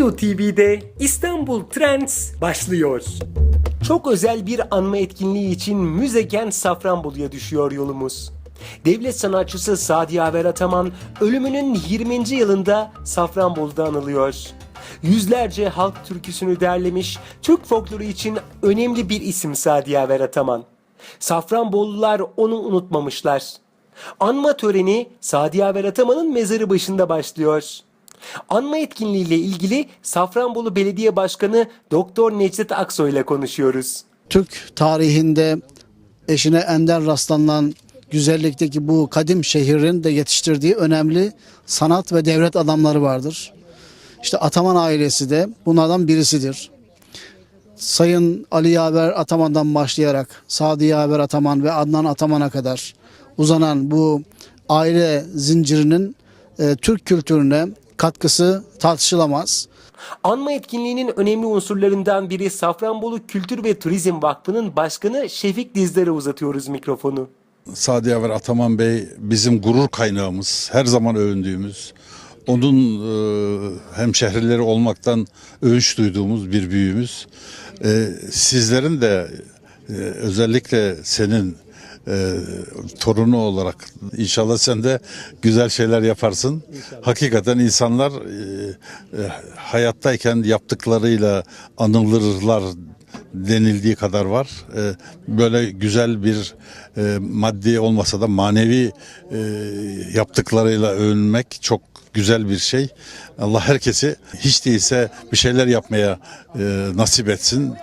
Edu TV'de İstanbul Trends başlıyor. Çok özel bir anma etkinliği için Müzekent Safranbolu'ya düşüyor yolumuz. Devlet sanatçısı Sadi Yaver Ataman ölümünün 20. yılında Safranbolu'da anılıyor. Yüzlerce halk türküsünü derlemiş, Türk folkloru için önemli bir isim Sadi Yaver Ataman. Safranbollular onu unutmamışlar. Anma töreni Sadi Yaver Ataman'ın mezarı başında başlıyor. Anma etkinliğiyle ilgili Safranbolu Belediye Başkanı Doktor Necdet Aksoy ile konuşuyoruz. Türk tarihinde eşine ender rastlanan güzellikteki bu kadim şehrin de yetiştirdiği önemli sanat ve devlet adamları vardır. İşte Ataman ailesi de bunlardan birisidir. Sayın Ali Yaver Ataman'dan başlayarak Sadi Yaver Ataman ve Adnan Ataman'a kadar uzanan bu aile zincirinin e, Türk kültürüne katkısı tartışılamaz. Anma etkinliğinin önemli unsurlarından biri Safranbolu Kültür ve Turizm Vakfı'nın başkanı Şefik Dizdar'a uzatıyoruz mikrofonu. Sadi Yaver Ataman Bey bizim gurur kaynağımız, her zaman övündüğümüz, onun e, hemşehrileri olmaktan övünç duyduğumuz bir büyüğümüz. E, sizlerin de e, özellikle senin e, torunu olarak inşallah sen de güzel şeyler yaparsın. Hakikaten insanlar e, e, hayattayken yaptıklarıyla anılırlar denildiği kadar var. E, böyle güzel bir e, maddi olmasa da manevi e, yaptıklarıyla övünmek çok güzel bir şey. Allah herkesi hiç değilse bir şeyler yapmaya e, nasip etsin.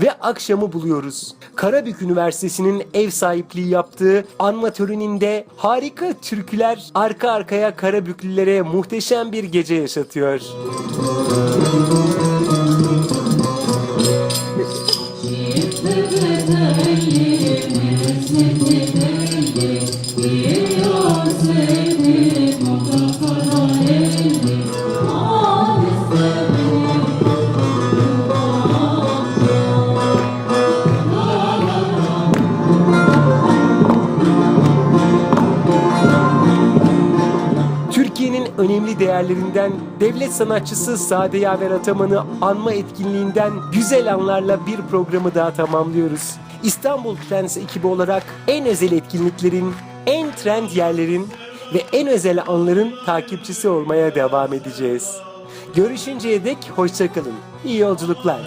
Ve akşamı buluyoruz. Karabük Üniversitesi'nin ev sahipliği yaptığı anma töreninde harika türküler arka arkaya Karabüklülere muhteşem bir gece yaşatıyor. Türkiye'nin önemli değerlerinden devlet sanatçısı Sade Yaver Ataman'ı anma etkinliğinden güzel anlarla bir programı daha tamamlıyoruz. İstanbul Trends ekibi olarak en özel etkinliklerin, en trend yerlerin ve en özel anların takipçisi olmaya devam edeceğiz. Görüşünceye dek hoşçakalın. İyi yolculuklar.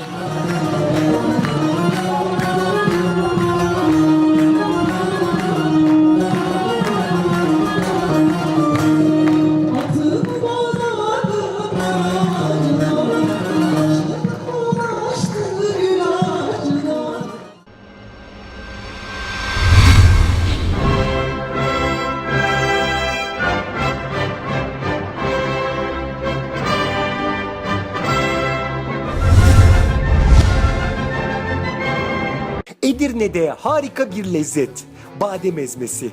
Edirne'de harika bir lezzet. Badem ezmesi.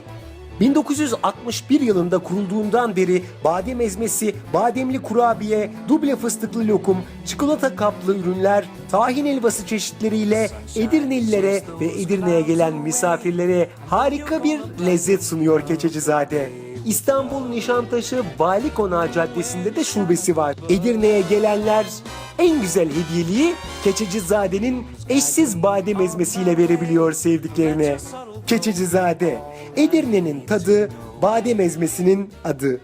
1961 yılında kurulduğundan beri badem ezmesi, bademli kurabiye, duble fıstıklı lokum, çikolata kaplı ürünler, tahin helvası çeşitleriyle Edirnelilere ve Edirne'ye gelen misafirlere harika bir lezzet sunuyor Keçecizade. İstanbul Nişantaşı Vali Konağı Caddesi'nde de şubesi var. Edirne'ye gelenler en güzel hediyeliği Keçecizade'nin eşsiz badem ezmesiyle verebiliyor sevdiklerine. Keçecizade, Edirne'nin tadı, badem ezmesinin adı.